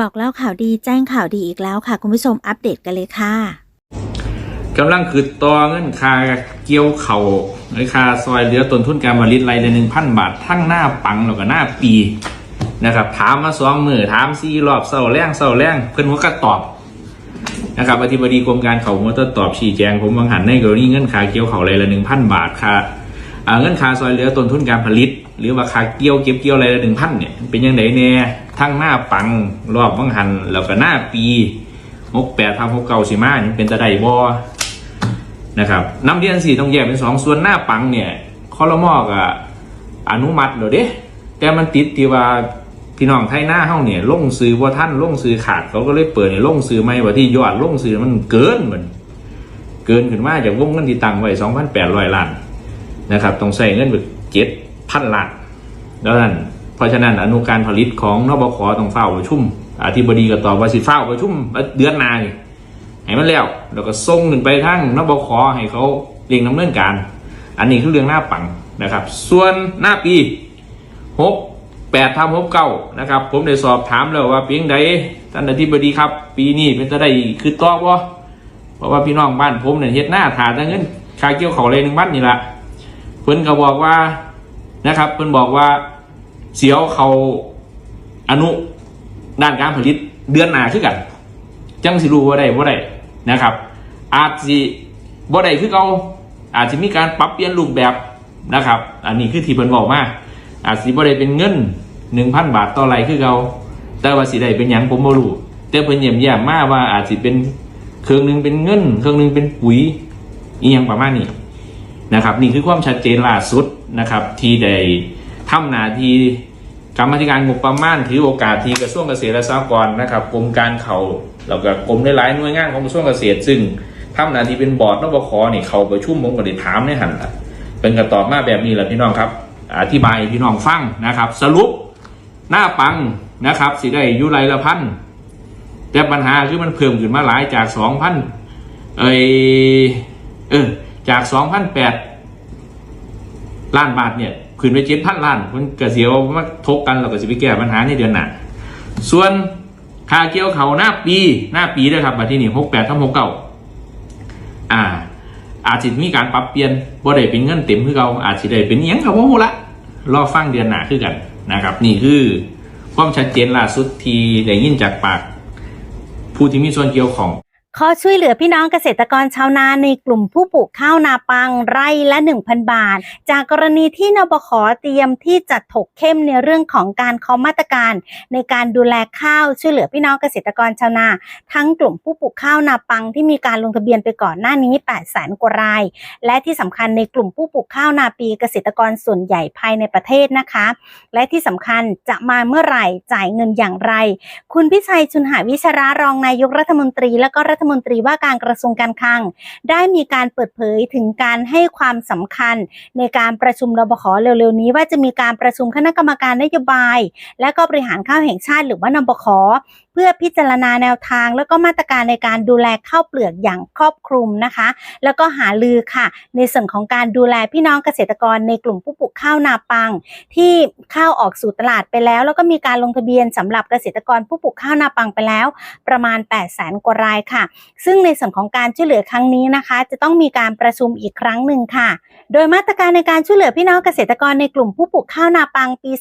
บอกเล่าข่าวดีแจ้งข่าวดีอีกแล้วค่ะ คุณผู้ชมอัปเดตกันเลยค่ะกำลังคือต่อเงินค่าเกี่ยวเข่าหรือค่าซอยเหลือต้นทุนการผลิตรายละหนึ่งพันบาท ทั้งหน้าปังแล้วก็หน้าปีนะครับถามมาสองมือถามสี่รอบเศร้าแรงเศร้าแรงเพื่อนหัวก็ตอบนะครับอธิบดีกรมการเขาหัวก็ตอบชี้แจงผมบางหันในกรณีเงินค่าเกี่ยวเข่ารายละหนึ่งพันบาทค่าอ่าเงินค่าซอยเหลือต้นทุนการผลิต หรือว่าคาเกี่ยวเก็บเกี่ยวรายละหนึ่งพันเนี่ยเป็นยังไงแน่ทั้งหน้าปังรอบบางหันแล้วก็หน้าปีหกแปดทำหกเก้าสิมายังเป็นตะไดบอนะครับน้ำเรียนสี่ต้องแยกเป็นสองส่วนหน้าปังเนี่ยคอรมอกอะอนุมัติเดี๋ยวเด้แต่มันติดที่ว่าพี่น้องไทยหน้าเฮาเนี่ยลงซื้อว่าท่านลงซื้อขาดเขาก็เลยเปิดเนี่ยลงซื้อไม่ว่าที่ยอดลงซื้อมันเกินเหมือนเกินขึ้นมาจากวงเงินที่ตังไว้สองพันแปดร้อยล้านนะครับต้องใส่เงินไปเจ็ด พันล้านแล้วนั่นเพราะฉะนั้นอนุการผลิตของนบคต้องเฝ้าประชุมอธิบดีก็ตอบว่าสิเฝ้าประชุมเดือนหน้านี่ให้มันแล้วแล้วก็ส่งขึ้นไปทั้งนบคให้เขาเรียงดำเนินการ อันนี้คือเรื่องหน้าปังนะครับ ส่วนหน้าปีหกแปดทำหกเก้านะครับ ผมได้สอบถามแล้วว่าเพียงใดท่านอธิบดีครับ ปีนี้เป็นจะได้คือตอบว่าเพราะว่าพี่น้องบ้านผมเนี่ยเฮ็ดหน้าถาแต่เงินคาเกี่ยวเขาเลยหนึ่งบ้านนี่ละเพิ่นก็บอกว่า นะครับเพิ่นบอกว่าเสียวเขาอนุด้านการผลิตเดือนหน้าคือกัน จังสิรู้ว่าได้ว่าได้นะครับ อาจสิบ่ได้คือเขาอาจจะมีการปรับเปลี่ยนรูปแบบนะครับ อันนี้คือที่เพิ่นบอกมาอาจสิบ่ได้เป็นเงินหนึ่งพันบาทต่อไรคือเขาแต่ว่าสิได้เป็นหยังผมบ่รู้แต่เพิ่นเยี่ยมแย้มมาว่าอาจสิเป็นเครื่องหนึงเป็นเงิน เครื่องหนึงเป็นปุ๋ยอีหยังประมาณนี้นะครับ นี่คือความชัดเจนล่าสุด นะครับ ที่ได้ทำหน้าที่กรรมธิการงบประมาณถือโอกาสที่กระทรวงเกษตรและสหกรณ์นะครับกรมการเขาแล้วก็กรมหลายหน่วยงานของกระทรวงเกษตร ซึ่งทำหน้าที่เป็นบอร์ดนบคนี่เขาประชุมผมก็ได้ถามในหันละเป็นกระตอบมาแบบนี้แหละพี่น้องครับ อธิบายพี่น้องฟังนะครับ สรุปหน้าปังนะครับสิได้ยุไรละพันแต่ปัญหาคือมันเพิ่มขึ้นมาหลายจากสองพันเอยเออจากสองพันแปด ล้านบาทเนี่ยขึ้นไปเจ็ดพันล้านมันก็เสียวมาทกกันเราก็จะไปแก้ปัญหาในเดือนหน้าส่วนค่าเกี่ยวเขาหน้าปีหน้าปีด้วยครับบัดที่นี่หกแปดทั้งหกเก้าอ่า อาจจะมีการปรับเปลี่ยนบ่ได้เป็นเงินเต็มคือเราอาจจะได้เป็นอิหยังกับว่าหูละรอฟังเดือนหน้าคือกันนะครับ นี่คือความชัดเจนล่าสุดที่ได้ยินจากปาก ผู้ที่มีส่วนเกี่ยวของ ขอช่วยเหลือพี่น้องเกษตรกรชาวนาในกลุ่มผู้ปลูกข้าวนาปังไร่ละ 1,000 บาท จากกรณีที่นบขเตรียมที่จะถกเข้มในเรื่องของการเคามาตรการ ในการดูแลข้าวช่วยเหลือพี่น้องเกษตรกรชาวนา ทั้งกลุ่มผู้ปลูกข้าวนาปังที่มีการลงทะเบียนไปก่อนหน้านี้8แสนกว่าราย และที่สำคัญในกลุ่มผู้ปลูกข้าวนาปีเกษตรกรส่วนใหญ่ภายในประเทศนะคะ และที่สำคัญจะมาเมื่อไหร่จ่ายเงินอย่างไร คุณพิชัยชุนหาวิชรารองนายกรัฐมนตรีและก็รัฐมนตรีว่าการกระทรวงการคลัง ได้มีการเปิดเผยถึงการให้ความสำคัญ ในการประชุมรบขเร็วๆนี้ ว่าจะมีการประชุมคณะกรรมการนโยบาย และก็บริหารข้าวแห่งชาติหรือว่านบขเพื่อพิจารณาแนวทาง แล้วก็มาตรการในการดูแลข้าวเปลือกอย่างครอบคลุมนะคะ แล้วก็หาลือค่ะ ในส่วนของการดูแลพี่น้องเกษตรกรในกลุ่มผู้ปลูกข้าวนาปัง ที่ข้าวออกสู่ตลาดไปแล้ว แล้วก็มีการลงทะเบียนสำหรับเกษตรกรผู้ปลูกข้าวนาปังไปแล้ว ประมาณ8 0 0แสนกว่ารายค่ะซึ่งในส่วนของการช่วยเหลือครั้งนี้นะคะ จะต้องมีการประชุมอีกครั้งหนึ่งค่ะ โดยมาตรการในการช่วยเหลือพี่น้องเกษตรกรในกลุ่มผู้ปลูกข้าวนาปังปี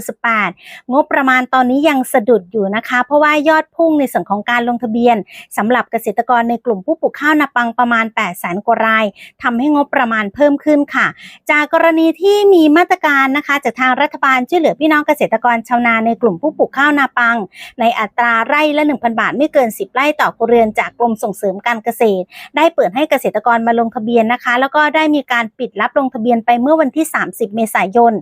2568 งบประมาณตอนนี้ยังสะดุดอยู่นะคะ เพราะว่ายอดพุ่งในส่วนของการลงทะเบียนสำหรับเกษตรกรในกลุ่มผู้ปลูกข้าวนาปังประมาณ 8 0 0แสนกว่ารายทำให้งบประมาณเพิ่มขึ้นค่ะ จากกรณีที่มีมาตรการนะคะจากทางรัฐบาลช่วยเหลือพี่น้องเกษตรกรชาวนาในกลุ่มผู้ปลูกข้าวนาปัง ในอัตราไร่ละ 1,000 บาทไม่เกิน 10 ไร่ต่อครัวเรือนจากกรมส่งเสริมการเกษตร ได้เปิดให้เกษตรกรมาลงทะเบียนนะคะ แล้วก็ได้มีการปิดรับลงทะเบียนไปเมื่อวันที่ 30 เมษายน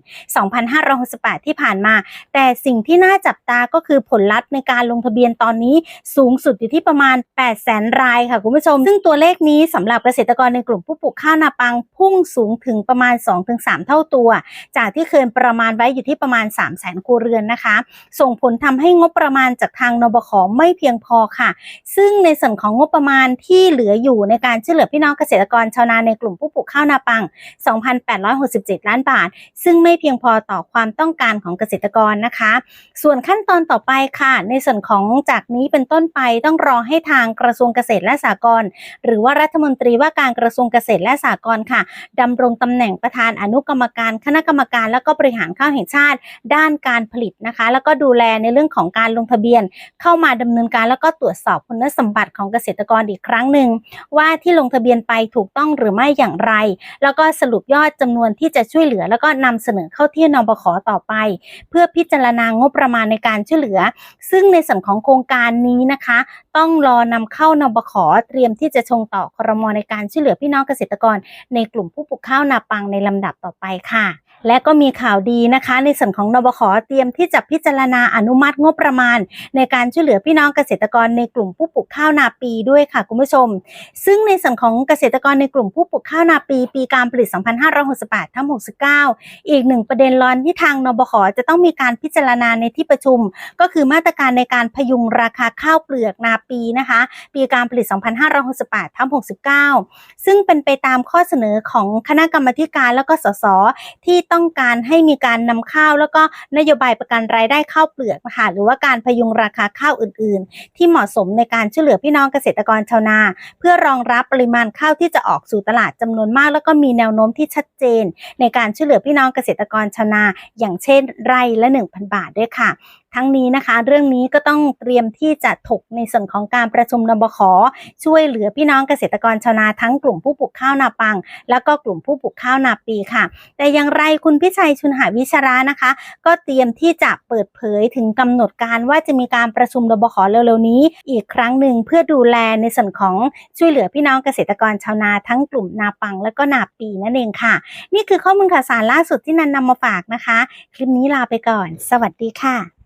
2568 ที่ผ่านมา แต่สิ่งที่น่าจับตาก็คือผลลัพธ์ในการลงทะเบียนตอนนี้สูงสุดอยู่ที่ประมาณ 8 แสนรายค่ะคุณผู้ชม ซึ่งตัวเลขนี้สำหรับเกษตรกรในกลุ่มผู้ปลูกข้าวนาปังพุ่งสูงถึงประมาณ 2-3 เท่าตัว จากที่เคยประมาณไว้อยู่ที่ประมาณ 3 0 0แสนครัวเรือนนะคะ ส่งผลทำให้งบประมาณจากทางนบขไม่เพียงพอค่ะ ซึ่งในในส่วนของงบประมาณที่เหลืออยู่ในการช่วยเหลือพี่น้องเกษตรกรชาวนาในกลุ่มผู้ปลูกข้าวนาปัง 2,867 ล้านบาท ซึ่งไม่เพียงพอต่อความต้องการของเกษตรกรนะคะ ส่วนขั้นตอนต่อไปค่ะ ในส่วนของจากนี้เป็นต้นไปต้องรอให้ทางกระทรวงเกษตรและสหกรณ์หรือว่ารัฐมนตรีว่าการกระทรวงเกษตรและสหกรณ์ค่ะดำรงตำแหน่งประธานอนุกรรมการคณะกรรมการ และก็บริหารข้าวแห่งชาติ ด้านการผลิตนะคะ แล้วก็ดูแลในเรื่องของการลงทะเบียน เข้ามาดำเนินการแล้วก็ตรวจสอบคุณสมบัติของเกษตรกรอีกครั้งหนึ่งว่าที่ลงทะเบียนไปถูกต้องหรือไม่อย่างไร แล้วก็สรุปยอดจำนวนที่จะช่วยเหลือ แล้วก็นำเสนอเข้าที่นบขต่อไป เพื่อพิจารณางบประมาณในการช่วยเหลือ ซึ่งในส่วนของโครงการนี้นะคะ ต้องรอนำเข้านบขเตรียมที่จะชงต่อครมในการช่วยเหลือพี่น้องเกษตรกร ในกลุ่มผู้ปลูกข้าวนาปังในลำดับต่อไปค่ะ และก็มีข่าวดีนะคะ ในส่วนของนบขเตรียมที่จะพิจารณาอนุมัติงบประมาณ ในการช่วยเหลือพี่น้องเกษตรกรในกลุ่มผู้ปลูกข้าวนาปีด้วยค่ะคุณผู้ชม ซึ่งในส่วนของเกษตรกรในกลุ่มผู้ปลูกข้าวนาปี ปีการผลิต 2568ทั้ง69 อีกหนึ่งประเด็นร้อนที่ทางนบขจะต้องมีการพิจารณาในที่ประชุม ก็คือมาตรการในการพยุงราคาข้าวเปลือกนาปีนะคะ ปีการผลิต 2568ทั้ง69 ซึ่งเป็นไปตามข้อเสนอของคณะกรรมการแล้วก็สสที่ต้องการให้มีการนำข้าว แล้วก็นโยบายประกันรายได้ข้าวเปลือกนะคะหรือว่าการพยุงราคาข้าวอื่น ๆ ที่เหมาะสมในการช่วยเหลือพี่น้องเกษตรกรชาวนา เพื่อรองรับปริมาณข้าวที่จะออกสู่ตลาดจำนวนมาก แล้วก็มีแนวโน้มที่ชัดเจน ในการช่วยเหลือพี่น้องเกษตรกรชาวนา อย่างเช่นไร่ละ 1,000 บาทด้วยค่ะ ทั้งนี้นะคะ เรื่องนี้ก็ต้องเตรียมที่จะถกในส่วนของการประชุมนบขช่วยเหลือพี่น้องเกษตรกรชาวนาทั้งกลุ่มผู้ปลูกข้าวนาปัง แล้วก็กลุ่มผู้ปลูกข้าวนาปีค่ะ แต่อย่างไรคุณพิชัยชุนหาวิชาระนะคะ ก็เตรียมที่จะเปิดเผยถึงกำหนดการว่าจะมีการประชุมนบขเร็วๆนี้ อีกครั้งหนึ่งเพื่อดูแลในส่วนของช่วยเหลือพี่น้องเกษตรกรชาวนาทั้งกลุ่มนาปัง และก็นาปีนั่นเองค่ะ นี่คือข้อมูลข่าวสารล่าสุดที่นันนำมาฝากนะคะ คลิปนี้ลาไปก่อน สวัสดีค่ะ